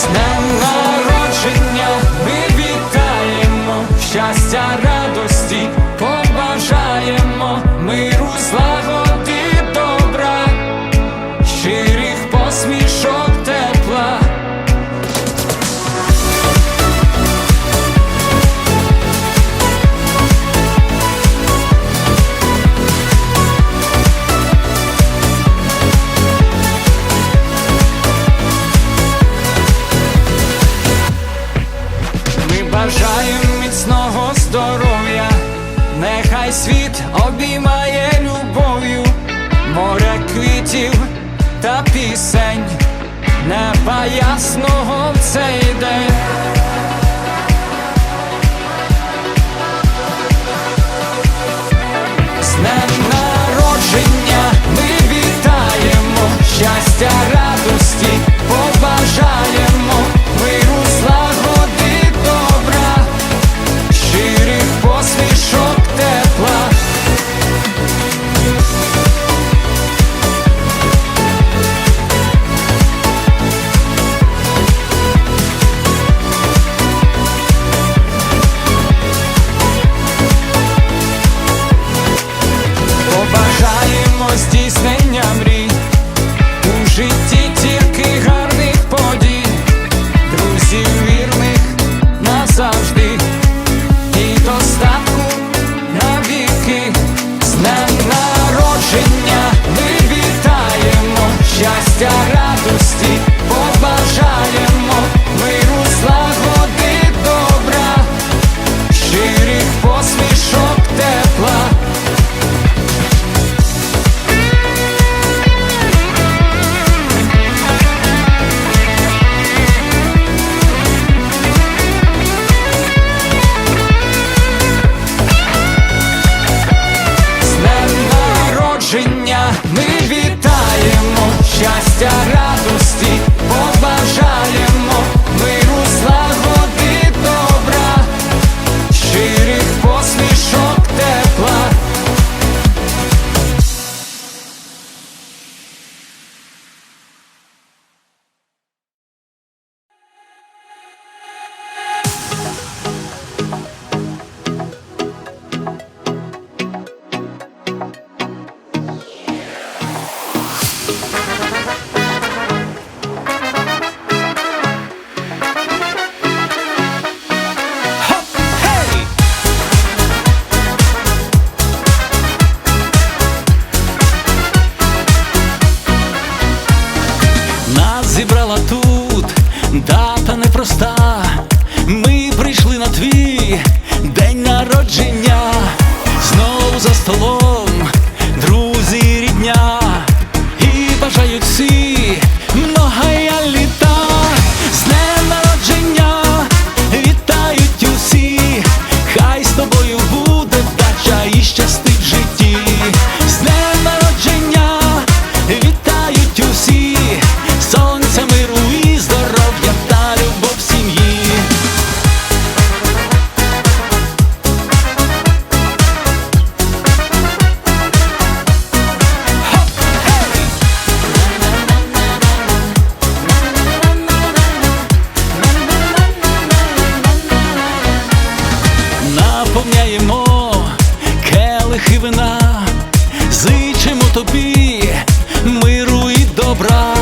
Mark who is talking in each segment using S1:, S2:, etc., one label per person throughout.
S1: з днем народження. море квітів та пісень, неба ясного в цей день. З днем народження ми вітаємо щастя. здесь Вип'яємо келихи вина, зичимо тобі, миру
S2: і добра.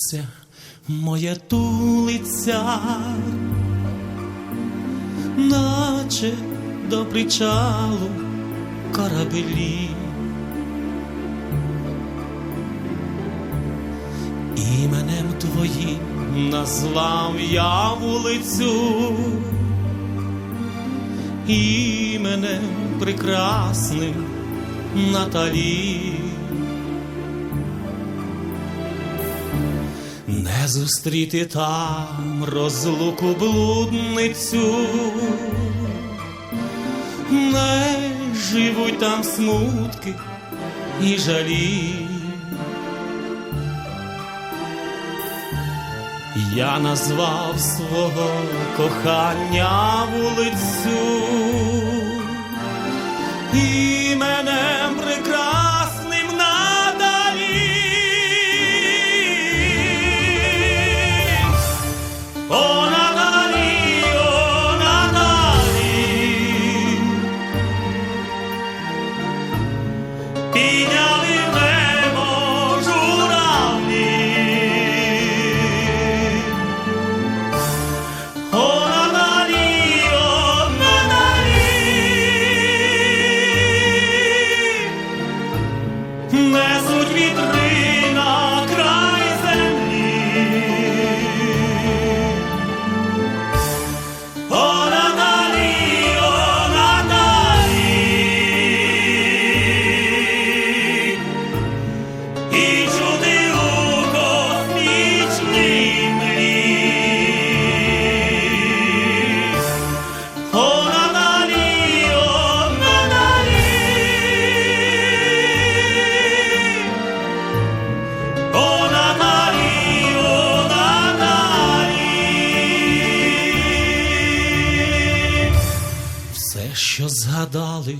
S3: Серце моє тулиться, наче до причалу корабелі. Іменем твоїм назвав я вулицю, іменем прекрасним Наталі. Зустріти там розлуку блудницю, не живуть там смутки і жалі. Я назвав свого кохання вулицю іменем прекрасним що згадали,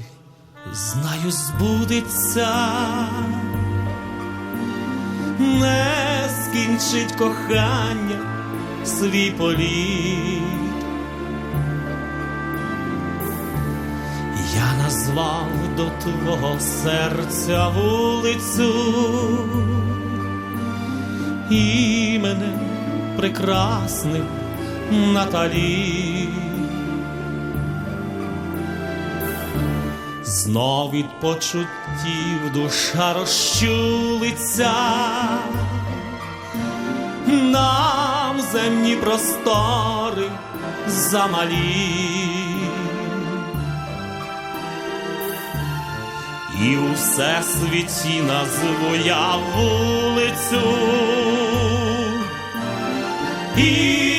S3: знаю, збудеться, не скінчить кохання свій політ. Я назвав до твого серця вулицю іменем прекрасним Наталі. Знов від почуттів душа розчулиться, нам земні простори замалі. І у всесвіті назву я вулицю, і